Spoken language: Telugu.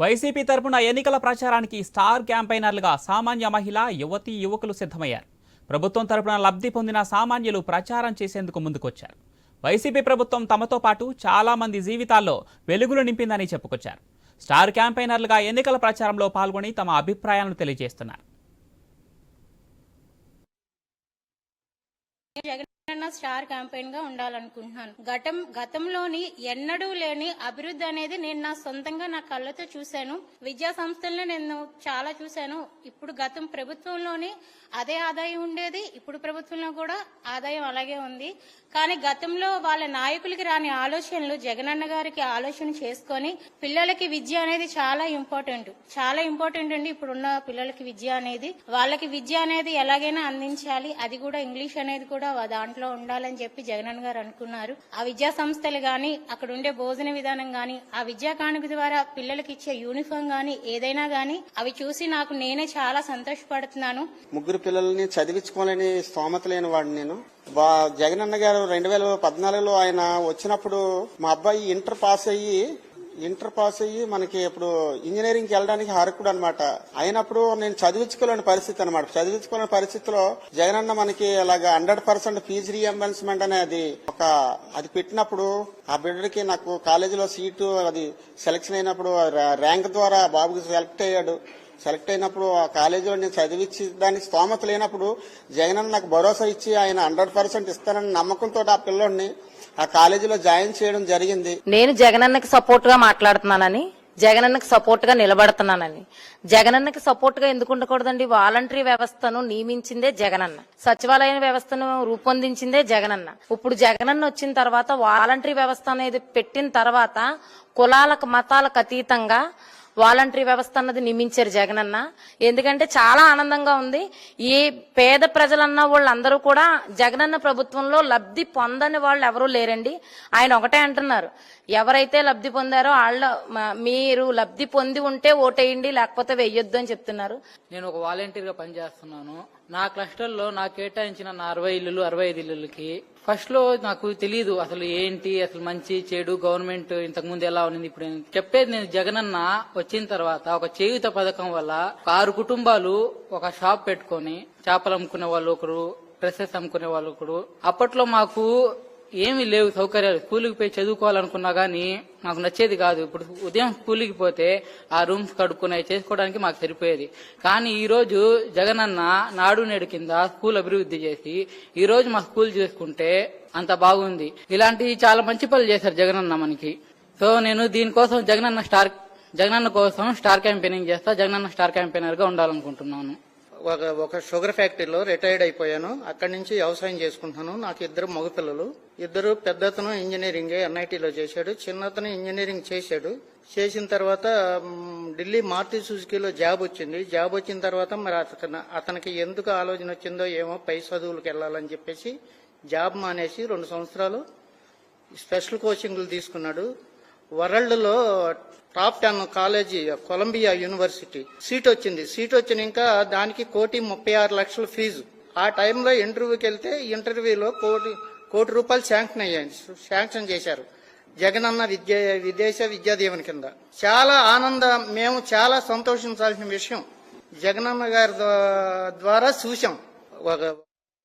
వైసీపీ తరపున ఎన్నికల ప్రచారానికి స్టార్ క్యాంపైనర్లుగా సామాన్య మహిళ యువతి యువకులు సిద్ధమయ్యారు. ప్రభుత్వం తరపున లబ్ధి పొందిన సామాన్యులు ప్రచారం చేసేందుకు ముందుకొచ్చారు. వైసీపీ ప్రభుత్వం తమతో పాటు చాలామంది జీవితాల్లో వెలుగులు నింపిందని చెప్పుకొచ్చారు. స్టార్ క్యాంపైనర్లుగా ఎన్నికల ప్రచారంలో పాల్గొని తమ అభిప్రాయాలను తెలియజేస్తున్నారు. స్టార్ క్యాంపెయిన్గా ఉండాలనుకుంటున్నాను. గతం గతంలోని ఎన్నడూ లేని అభివృద్ధి అనేది నేను నా సొంతంగా నా కళ్ళతో చూశాను. విద్యా సంస్థల్లో నేను చాలా చూశాను. ఇప్పుడు గతం ప్రభుత్వంలోని అదే ఆదాయం ఉండేది. ఇప్పుడు ప్రభుత్వంలో కూడా ఆదాయం అలాగే ఉంది. కానీ గతంలో వాళ్ళ నాయకులకి రాని ఆలోచనలు జగనన్న గారికి ఆలోచన చేసుకొని పిల్లలకి విద్య అనేది చాలా ఇంపార్టెంట్. చాలా ఇంపార్టెంట్ అండి ఇప్పుడున్న పిల్లలకి విద్య అనేది. వాళ్ళకి విద్య అనేది ఎలాగైనా అందించాలి. అది కూడా ఇంగ్లీష్ అనేది కూడా దాంట్లో ఉండాలని చెప్పి జగనన్న గారు అనుకున్నారు. ఆ విద్యా సంస్థలు గాని అక్కడ ఉండే భోజన విధానం గాని ఆ విద్యా కానుక ద్వారా పిల్లలకి ఇచ్చే యూనిఫామ్ గాని ఏదైనా గాని అవి చూసి నాకు నేనే చాలా సంతోషపడుతున్నాను. ముగ్గురు పిల్లల్ని చదివించుకోలేని స్తోమత లేని వాడిని నేను. జగనన్న గారు రెండు వేల పద్నాలుగులో ఆయన వచ్చినప్పుడు మా అబ్బాయి ఇంటర్ పాస్ అయ్యి ఇంటర్ పాస్ అయ్యి మనకి ఇప్పుడు ఇంజనీరింగ్కి వెళ్ళడానికి హరకుడు అనమాట అయినప్పుడు నేను చదివించుకోలేని పరిస్థితి అనమాట చదివించుకోలేని పరిస్థితిలో జగనన్న మనకి అలాగా హండ్రెడ్ పర్సెంట్ ఫీజు రీఎంబర్స్మెంట్ అనేది ఒక అది పెట్టినప్పుడు ఆ బిడ్డకి నాకు కాలేజీలో సీటు అది సెలక్షన్ అయినప్పుడు ర్యాంక్ ద్వారా బాబుకి సెలెక్ట్ అయ్యాడు. సెలెక్ట్ అయినప్పుడు ఆ కాలేజీలో నేను చదివించి దానికి స్తోమత లేనప్పుడు జగన్ నాకు భరోసా ఇచ్చి ఆయన హండ్రెడ్ పర్సెంట్ ఇస్తానని నమ్మకంతో ఆ పిల్లోడిని ఆ కాలేజీలో జాయిన్ చేయడం జరిగింది. నేను జగనన్నకి సపోర్ట్గా మాట్లాడుతున్నానని జగనన్నకి సపోర్ట్గా నిలబడుతున్నానని. జగనన్నకి సపోర్ట్గా ఎందుకు ఉండకూడదండి? వాలంటరీ వ్యవస్థను నియమించిందే జగనన్న. సచివాలయ వ్యవస్థను రూపొందించిందే జగనన్న. ఇప్పుడు జగనన్న వచ్చిన తర్వాత వాలంటరీ వ్యవస్థ అనేది పెట్టిన తర్వాత కులాలకు మతాలకు అతీతంగా వాలంటరీ వ్యవస్థ అన్నది నియమించారు జగనన్న. ఎందుకంటే చాలా ఆనందంగా ఉంది. ఈ పేద ప్రజలన్న వాళ్ళందరూ కూడా జగనన్న ప్రభుత్వంలో లబ్ధి పొందని వాళ్ళు ఎవరూ లేరండి. ఆయన ఒకటే అంటున్నారు. ఎవరైతే లబ్ధి పొందారో వాళ్ళ మీరు లబ్ధి పొంది ఉంటే ఓటేయండి లేకపోతే వెయ్యొద్దు అని చెప్తున్నారు. నేను ఒక వాలంటీర్గా పనిచేస్తున్నాను. నా క్లస్టర్లో నాకు కేటాయించిన నా అరవై ఇల్లులు అరవై ఐదు ఇల్లులకి ఫస్ట్లో నాకు తెలియదు అసలు ఏంటి అసలు మంచి చెడు గవర్నమెంట్ ఇంతకుముందు ఎలా ఉన్నది. ఇప్పుడు నేను చెప్పేది నేను జగనన్న వచ్చిన తర్వాత ఒక చేయుత పథకం వల్ల ఆరు కుటుంబాలు ఒక షాప్ పెట్టుకొని చేపలు అమ్ముకునే వాళ్ళు ఒకరు డ్రెస్సెస్ అమ్ముకునే వాళ్ళు ఒకరు. అప్పట్లో మాకు ఏమీ లేవు సౌకర్యాలు. స్కూల్కి పోయి చదువుకోవాలనుకున్నా గానీ నాకు నచ్చేది కాదు. ఇప్పుడు ఉదయం స్కూల్కి పోతే ఆ రూమ్స్ కడుక్కునే చేసుకోవడానికి మాకు సరిపోయేది. కానీ ఈ రోజు జగనన్న నాడు నేడు కింద స్కూల్ అభివృద్ధి చేసి ఈ రోజు మా స్కూల్ చూసుకుంటే అంత బాగుంది. ఇలాంటి చాలా మంచి పనులు చేశారు జగనన్న మనకి. సో నేను దీనికోసం జగనన్న స్టార్ జగనన్న కోసం స్టార్ క్యాంపెయినింగ్ చేస్తా. జగనన్న స్టార్ క్యాంపెయినర్గా ఉండాలనుకుంటున్నాను. ఒక ఒక షుగర్ ఫ్యాక్టరీలో రిటైర్డ్ అయిపోయాను. అక్కడి నుంచి వ్యవసాయం చేసుకుంటున్నాను. నాకు ఇద్దరు మగపిల్లలు. ఇద్దరు పెద్దతను ఇంజనీరింగ్ ఎన్ఐటీలో చేశాడు. చిన్నతను ఇంజనీరింగ్ చేశాడు. చేసిన తర్వాత ఢిల్లీ మారుతి సుజుకీలో జాబ్ వచ్చింది. జాబ్ వచ్చిన తర్వాత మరి అతను అతనికి ఎందుకు ఆలోచన వచ్చిందో ఏమో పై చదువులకు వెళ్ళాలని చెప్పేసి జాబ్ మానేసి రెండు సంవత్సరాలు స్పెషల్ కోచింగ్లు తీసుకున్నాడు. వరల్డ్లో top ten college Columbia university. Seat వచ్చింది. సీట్ వచ్చినాక దానికి కోటి ముప్పై ఆరు లక్షల ఫీజు. ఆ టైంలో ఇంటర్వ్యూకి వెళ్తే ఇంటర్వ్యూలో కోటి కోటి రూపాయలు శాంక్షన్ అయ్యాయి. శాంక్షన్ చేశారు. జగనన్న విద్య విదేశ విద్యా దీవెన కింద. చాలా ఆనందం మేము చాలా సంతోషించాల్సిన విషయం జగనన్న గారి ద్వారా చూసాం ఒక